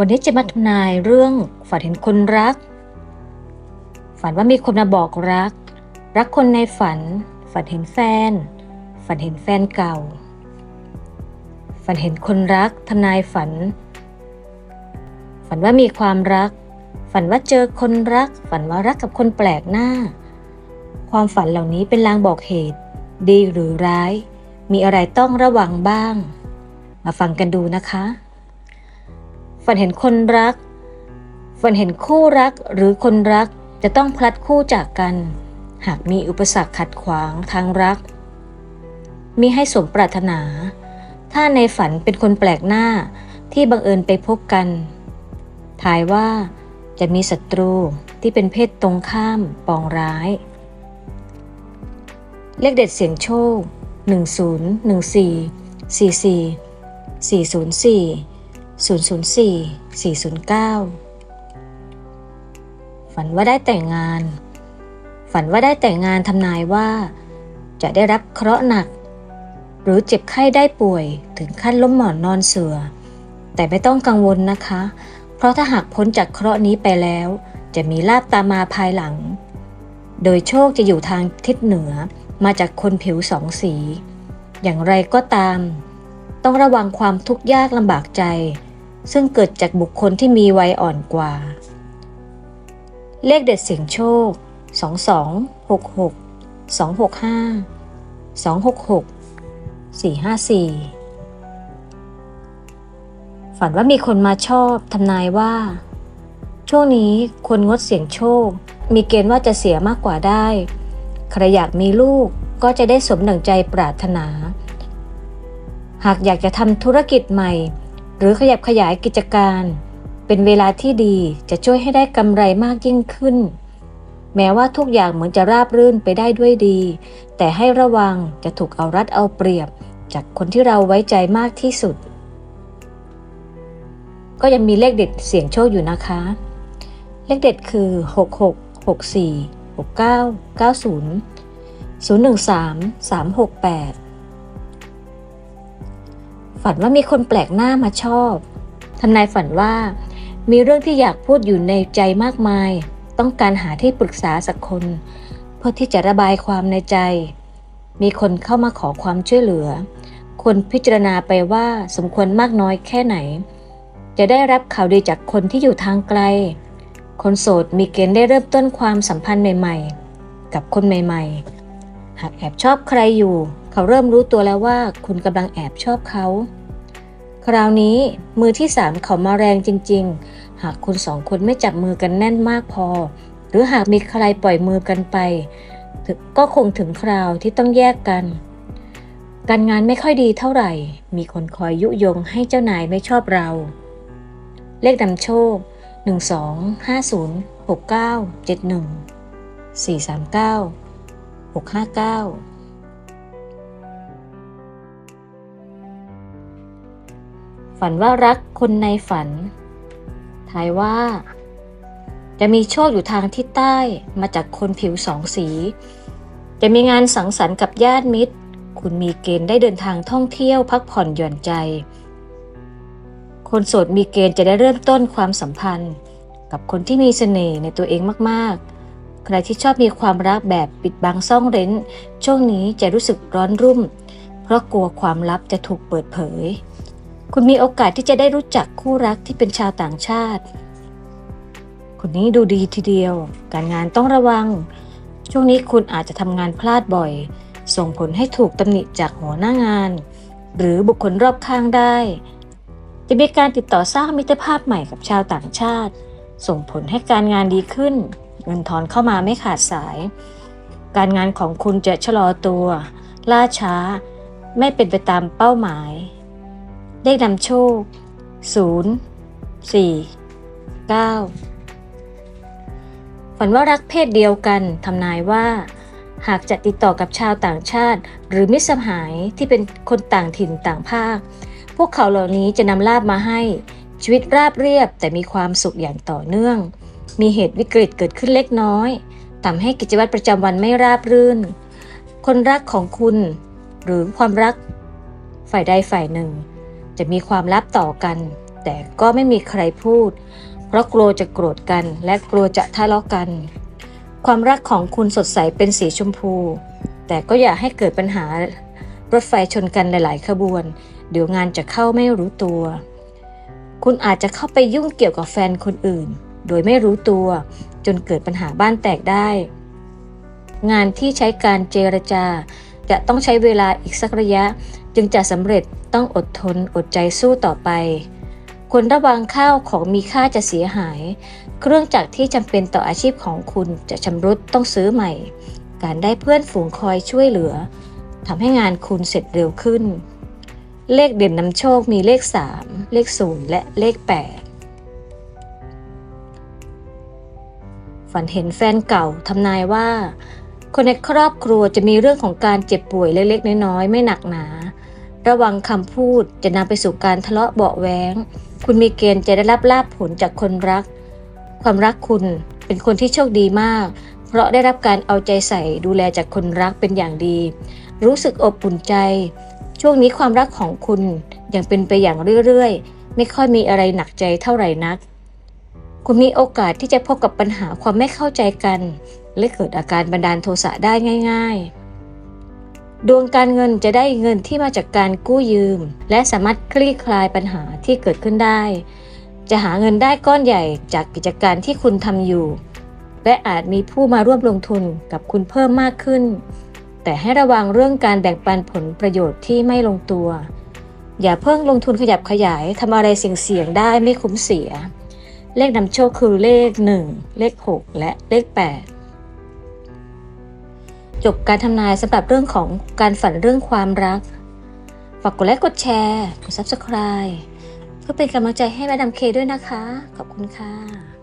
วันนี้จะมาทำนายเรื่องฝันเห็นคนรัก ฝันว่ามีคนมาบอกรัก รักคนในฝัน ฝันเห็นแฟน ฝันเห็นแฟนเก่า ฝันเห็นคนรักทำนายฝัน ฝันว่ามีความรัก ฝันว่าเจอคนรัก ฝันว่ารักกับคนแปลกหน้า ความฝันเหล่านี้เป็นลางบอกเหตุ ดีหรือร้าย มีอะไรต้องระวังบ้าง มาฟังกันดูนะคะ ฝันเห็นคนรัก ฝันเห็นคู่รักหรือคนรักจะต้องพลัดคู่จากกัน หากมีอุปสรรคขัดขวางทางรักมีให้สมปรารถนา ถ้าในฝันเป็นคนแปลกหน้าที่บังเอิญไปพบกัน ทายว่าจะมีศัตรูที่เป็นเพศตรงข้ามปองร้าย เลขเด็ดเสียงโชค 10 14 44 404 004 409 ฝันว่าได้แต่งงาน ฝันว่าได้แต่งงานทำนายว่า จะได้รับเคราะห์หนัก หรือเจ็บไข้ได้ป่วยถึงขั้นล้มหมอนนอนเสือ แต่ไม่ต้องกังวลนะคะ เพราะถ้าหากพ้นจากเคราะห์นี้ไปแล้ว จะมีลาบตามมาภายหลัง โดยโชคจะอยู่ทางทิศเหนือมาจากคนผิวสองสี อย่างไรก็ตาม ต้องระวังความทุกข์ยากลำบากใจ ซึ่งเกิดจากบุคคลที่มีวัยอ่อนกว่า เลขเด็ดเสียงโชค 22 66 265 266 454 ฝันว่ามีคนมาชอบทำนายว่า ช่วงนี้ควรงดเสี่ยงโชค มีเกณฑ์ว่าจะเสียมากกว่าได้ ใครอยากมีลูกก็จะได้สมดังใจปรารถนา หากอยากจะทำธุรกิจใหม่ หรือขยับขยายกิจการ เป็นเวลาที่ดีจะช่วยให้ได้กำไรมากยิ่งขึ้น แม้ว่าทุกอย่างเหมือนจะราบรื่นไปได้ด้วยดี แต่ให้ระวังจะถูกเอารัดเอาเปรียบ จากคนที่เราไว้ใจมากที่สุด ก็ยังมีเลขเด็ดเสียงโชคอยู่นะคะ เลขเด็ดคือ 66 64 69 90 013 368 ฝันว่ามีคนแปลกหน้ามาชอบทำนายฝันว่า มีเรื่องที่อยากพูดอยู่ในใจมากมาย ต้องการหาที่ปรึกษาสักคน เพื่อที่จะระบายความในใจ มีคนเข้ามาขอความช่วยเหลือ ควรพิจารณาไปว่าสมควรมากน้อยแค่ไหน จะได้รับข่าวดีจากคนที่อยู่ทางไกล คนโสดมีเกณฑ์ได้เริ่มต้นความสัมพันธ์ใหม่ ๆ กับคนใหม่ ๆ หากแอบชอบใครอยู่ เขาเริ่มรู้ตัวแล้วว่าคุณกำลังแอบชอบเขา คราวนี้มือที่สามเขามาแรงจริง ๆ หากคุณสองคนไม่จับมือกันแน่นมากพอ หรือหากมีใครปล่อยมือกันไป ก็คงถึงคราวที่ต้องแยกกัน การงานไม่ค่อยดีเท่าไหร่ มีคนคอยยุยงให้เจ้านายไม่ชอบเรา เลขนำโชค 12 50 69 71 439 659 ฝันว่ารักคนในฝัน ทายว่า จะมีโชคอยู่ทางทิศใต้มาจากคนผิวสองสี จะมีงานสังสรรค์กับญาติมิตร คุณมีเกณฑ์ได้เดินทางท่องเที่ยวพักผ่อนหย่อนใจ คนโสดมีเกณฑ์จะได้เริ่มต้นความสัมพันธ์ กับคนที่มีเสน่ห์ในตัวเองมาก ๆ ใครที่ชอบมีความรักแบบปิดบังซ่องเร้น ช่วงนี้จะรู้สึกร้อนรุ่ม เพราะกลัวความลับจะถูกเปิดเผย คุณมีโอกาสที่จะได้รู้จักคู่รักที่เป็นชาวต่างชาติ คนนี้ดูดีทีเดียว การงานต้องระวัง ช่วงนี้คุณอาจจะทำงานพลาดบ่อย ส่งผลให้ถูกตำหนิจากหัวหน้างาน หรือบุคคลรอบข้างได้ จะมีการติดต่อสร้างมิตรภาพใหม่กับชาวต่างชาติ ส่งผลให้การงานดีขึ้น เงินทอนเข้ามาไม่ขาดสาย การงานของคุณจะชะลอตัว ล่าช้า ไม่เป็นไปตามเป้าหมาย เลขนำโชค 0 4 9 ฝันว่ารักเพศเดียวกันทำนายว่า หากจะติดต่อกับชาวต่างชาติ หรือมิตรสหายที่เป็นคนต่างถิ่นต่างภาค พวกเขาเหล่านี้จะนำลาบมาให้ชีวิตราบเรียบแต่มีความสุขอย่างต่อเนื่อง มีเหตุวิกฤตเกิดขึ้นเล็กน้อยทำให้กิจวัตรประจำวันไม่ราบรื่น คนรักของคุณ หรือความรักฝ่ายใดฝ่ายหนึ่ง จะมีความลับต่อกัน แต่ก็ไม่มีใครพูด เพราะกลัวจะโกรธกัน และกลัวจะทะเลาะกัน ความรักของคุณสดใสเป็นสีชมพู แต่ก็อย่าให้เกิดปัญหารถไฟชนกันหลาย ๆ ขบวน เดี๋ยวงานจะเข้าไม่รู้ตัว คุณอาจจะเข้าไปยุ่งเกี่ยวกับแฟนคนอื่น โดยไม่รู้ตัว จนเกิดปัญหาบ้านแตกได้ งานที่ใช้การเจรจาจะต้องใช้เวลาอีกสักระยะ จึงจะสำเร็จต้องอดทนอดใจสู้ต่อไป ควรระวังข้าวของมีค่าจะเสียหาย เครื่องจักรที่จำเป็นต่ออาชีพของคุณจะชำรุดต้องซื้อใหม่ การได้เพื่อนฝูงคอยช่วยเหลือทำให้งานคุณเสร็จเร็วขึ้น เลขเด่นนำโชคมีเลข 3 เลข 0 และเลข 8 ฝันเห็นแฟนเก่าทำนายว่า คนในครอบครัวจะมีเรื่องของการเจ็บป่วยเล็กๆน้อยๆไม่หนักหนา ระวังคำพูดจะนำไปสู่การทะเลาะเบาะแว้งคุณมีเกณฑ์จะได้รับลาภผลจากคนรัก ความรักคุณเป็นคนที่โชคดีมาก เพราะได้รับการเอาใจใส่ดูแลจากคนรักเป็นอย่างดี รู้สึกอบอุ่นใจ ช่วงนี้ความรักของคุณยังเป็นไปอย่างเรื่อยๆ ไม่ค่อยมีอะไรหนักใจเท่าไหร่นัก คุณมีโอกาสที่จะพบกับปัญหาความไม่เข้าใจกัน และเกิดอาการบันดาลโทสะได้ง่าย ๆ ดวงการเงินจะได้เงินที่มาจากการกู้ยืม และสามารถคลี่คลายปัญหาที่เกิดขึ้นได้ จะหาเงินได้ก้อนใหญ่จากกิจการที่คุณทำอยู่ และอาจมีผู้มาร่วมลงทุนกับคุณเพิ่มมากขึ้น แต่ให้ระวังเรื่องการแบ่งปันผลประโยชน์ที่ไม่ลงตัว อย่าเพิ่งลงทุนขยับขยายทำอะไรเสี่ยงๆได้ไม่คุ้มเสีย เลขนำโชคคือเลข 1 เลข 6 และเลข 8 จบการทำนายสำหรับเรื่องของการฝันเรื่องความรัก ฝากกดไลค์กดแชร์ กด Subscribe เพื่อเป็นกำลังใจให้แม่ดำเคด้วยนะคะ ขอบคุณค่ะ